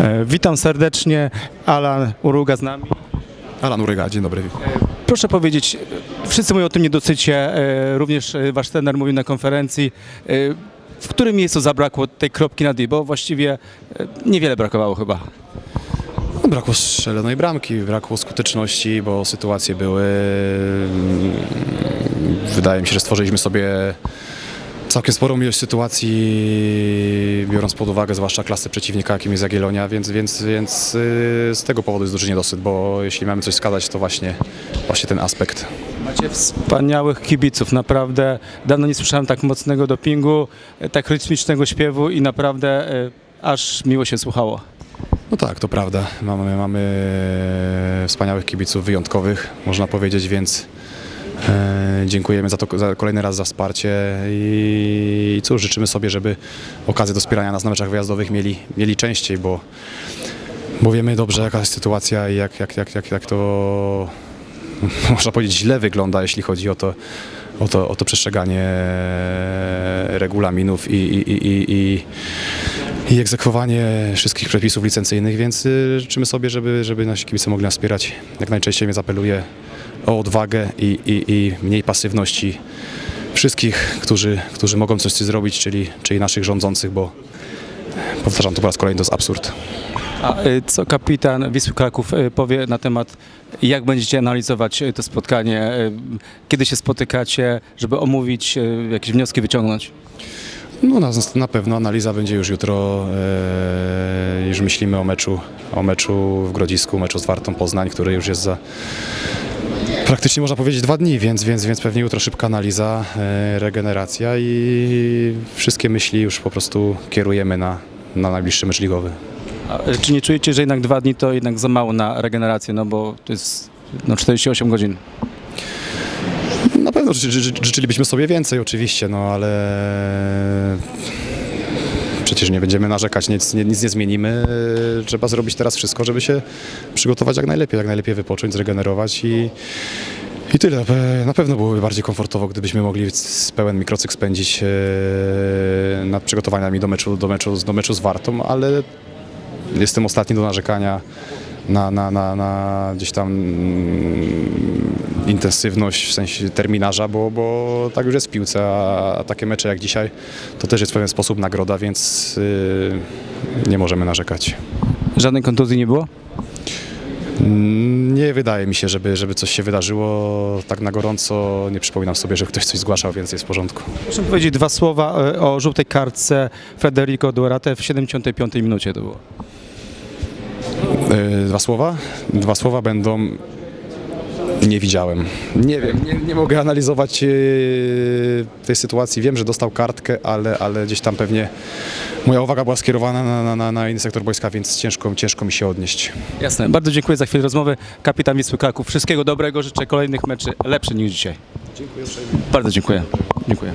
E, Witam serdecznie, Alan Uruga z nami. Alan Uryga, dzień dobry. Proszę powiedzieć, wszyscy mówią o tym niedosycie, e, również e, wasz trener mówił na konferencji. E, W którym miejscu zabrakło tej kropki na D? Bo właściwie e, niewiele brakowało chyba. Brakło strzelonej bramki, brakło skuteczności, bo sytuacje były. mm, Wydaje mi się, że stworzyliśmy sobie całkiem sporą ilość sytuacji, biorąc pod uwagę zwłaszcza klasę przeciwnika, jakim jest Jagiellonia, więc, więc, więc y, z tego powodu jest duży niedosyt, bo jeśli mamy coś skazać, to właśnie, właśnie ten aspekt. Macie wspaniałych kibiców, naprawdę dawno nie słyszałem tak mocnego dopingu, e, tak rytmicznego śpiewu i naprawdę e, aż miło się słuchało. No tak, to prawda. Mamy, mamy wspaniałych kibiców, wyjątkowych, można powiedzieć, więc e, dziękujemy za to za kolejny raz za wsparcie i, cóż, życzymy sobie, żeby okazję do wspierania nas na meczach wyjazdowych mieli, mieli częściej, bo, bo wiemy dobrze, jaka jest sytuacja i jak, jak, jak, jak, jak to można powiedzieć źle wygląda, jeśli chodzi o to, o to, o to przestrzeganie regulaminów i, i, i, i, i i egzekwowanie wszystkich przepisów licencyjnych, więc y, życzymy sobie, żeby, żeby nasi kibice mogli nas wspierać. Jak najczęściej więc apeluję o odwagę i, i, i mniej pasywności wszystkich, którzy, którzy mogą coś zrobić, czyli, czyli naszych rządzących, bo powtarzam to po raz kolejny, to jest absurd. A y, co kapitan Wisły Kraków y, powie na temat, jak będziecie analizować y, to spotkanie, kiedy się spotykacie, żeby omówić, jakieś wnioski wyciągnąć? No na, na pewno analiza będzie już jutro, e, już myślimy o meczu, o meczu w Grodzisku, meczu z Wartą Poznań, który już jest za praktycznie można powiedzieć dwa dni, więc, więc, więc pewnie jutro szybka analiza, e, regeneracja i wszystkie myśli już po prostu kierujemy na, na najbliższy mecz ligowy. A, czy nie czujecie, że jednak dwa dni to jednak za mało na regenerację, no bo to jest no, 48 godzin? Na pewno ży, ży, życzylibyśmy sobie więcej oczywiście, no ale przecież nie będziemy narzekać, nic, nic nie zmienimy. Trzeba zrobić teraz wszystko, żeby się przygotować jak najlepiej, jak najlepiej wypocząć, zregenerować i, i tyle. Na pewno byłoby bardziej komfortowo, gdybyśmy mogli pełen mikrocykl spędzić e, nad przygotowaniami do meczu, do, meczu, do meczu z Wartą, ale jestem ostatni do narzekania na, na, na, na gdzieś tam mm, intensywność w sensie terminarza, bo, bo tak już jest w piłce, a, a takie mecze jak dzisiaj to też jest w pewien sposób nagroda, więc yy, nie możemy narzekać. Żadnej kontuzji nie było? Mm, Nie wydaje mi się, żeby, żeby coś się wydarzyło tak na gorąco. Nie przypominam sobie, że ktoś coś zgłaszał, więc jest w porządku. Proszę powiedzieć dwa słowa y, o żółtej kartce Federico Duarte w 75 minucie to było. Yy, Dwa słowa? Dwa słowa będą. Nie widziałem. Nie wiem, nie, nie mogę analizować yy, tej sytuacji. Wiem, że dostał kartkę, ale, ale gdzieś tam pewnie moja uwaga była skierowana na, na, na, na inny sektor boiska, więc ciężko, ciężko mi się odnieść. Jasne, bardzo dziękuję za chwilę rozmowy. Kapitan Wisły Kraków, wszystkiego dobrego, życzę kolejnych meczy lepszych niż dzisiaj. Dziękuję Bardzo dziękuję. Dziękuję.